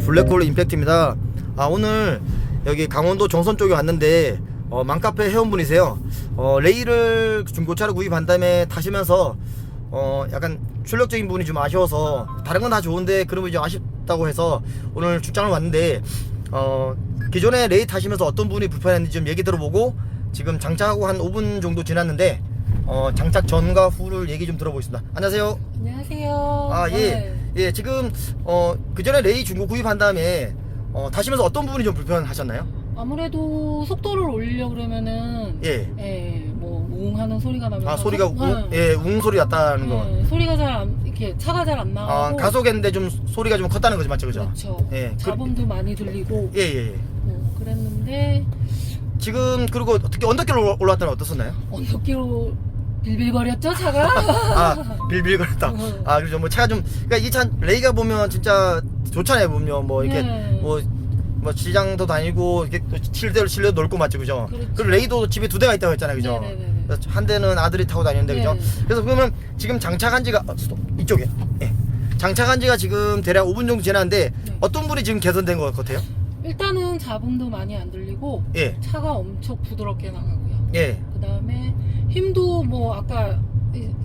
블랙홀 임팩트입니다. 아 오늘 여기 강원도 정선 쪽에 왔는데 어, 맘카페 회원분이세요. 어, 레이를 중고차를 구입한 다음에 타시면서 어, 약간 출력적인 부분이 좀 아쉬워서 다른 건 다 좋은데 부분이 좀 아쉽다고 해서 오늘 출장을 왔는데 어, 기존에 레이 타시면서 어떤 부분이 불편했는지 좀 얘기 들어보고 지금 장착하고 한 5분 정도 지났는데 어, 장착 전과 후를 얘기 좀 들어보겠습니다. 안녕하세요. 안녕하세요. 아, 예. 네. 예, 지금, 어, 그 전에 레이 중고 구입한 다음에, 어, 타시면서 어떤 부분이 좀 불편하셨나요? 아무래도 속도를 올리려 그러면은 예. 예, 뭐 웅하는 소리가 나면서 아, 소리가, 웅, 예, 웅 소리 났다는 거. 예, 소리가 잘 안 이렇게 차가 잘안 아, 나가고 가속했는데 좀 소리가 좀 컸다는 거죠, 맞죠? 그죠? 그렇죠. 예. 그- 잡음도 많이 들리고 예, 예, 예. 뭐 그랬는데 지금, 그리고 어떻게 언덕길로 올라- 올라왔다는 어떻었나요? 언덕기로 빌빌거렸죠 차가. 아, 빌빌거렸다. 어. 아, 그죠. 뭐 차가 좀, 그니까 이 차, 레이가 보면 진짜 좋잖아요, 보면. 뭐, 이렇게, 네. 뭐, 뭐 시장도 다니고 이렇게 또 실대로 실려 놀고 맞죠 그죠? 그렇죠. 그리고 레이도 집에 두 대가 있다고 했잖아요 그죠? 네네네네. 그래서 한 대는 아들이 타고 다니는데 그죠? 네. 그래서 그러면 지금 장착한 지가 어, 스톱. 이쪽에 예. 장착한 지가 지금 대략 5분 정도 지났는데 네. 어떤 분이 지금 개선된 것 같아요? 일단은 잡음도 많이 안 들리고 예. 차가 엄청 부드럽게 나가고요. 예. 그 다음에 힘도 뭐 아까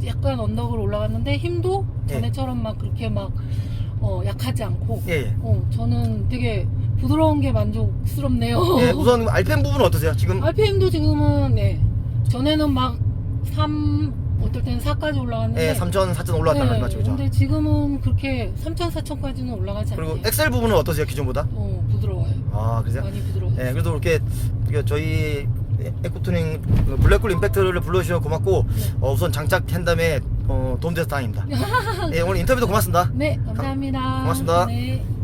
약간 언덕을 올라갔는데 힘도 예. 전에처럼 막 그렇게 막 어, 약하지 않고 예. 예. 어, 저는 되게 부드러운 게 만족스럽네요. 예, 우선 RPM 부분은 어떠세요? 지금 RPM도 지금은 네. 전에는 막 3, 어떨 때는 4까지 올라갔는데 예, 3천, 4천 올라왔다는 네, 말이죠 그죠? 근데 지금은 그렇게 3천, 4천까지는 올라가지 그리고 않아요. 엑셀 부분은 어떠세요 기존보다? 어, 부드러워요. 아 그러세요? 많이 부드러워요. 예, 그래도 이렇게 저희 에코투닝 그 블랙홀 임팩트를 불러주셔서 고맙고 네. 어, 우선 장착한 다음에 어, 도움돼서 다행입니다. 예, 오늘 인터뷰도 고맙습니다. 네, 감사합니다. 고맙습니다. 네.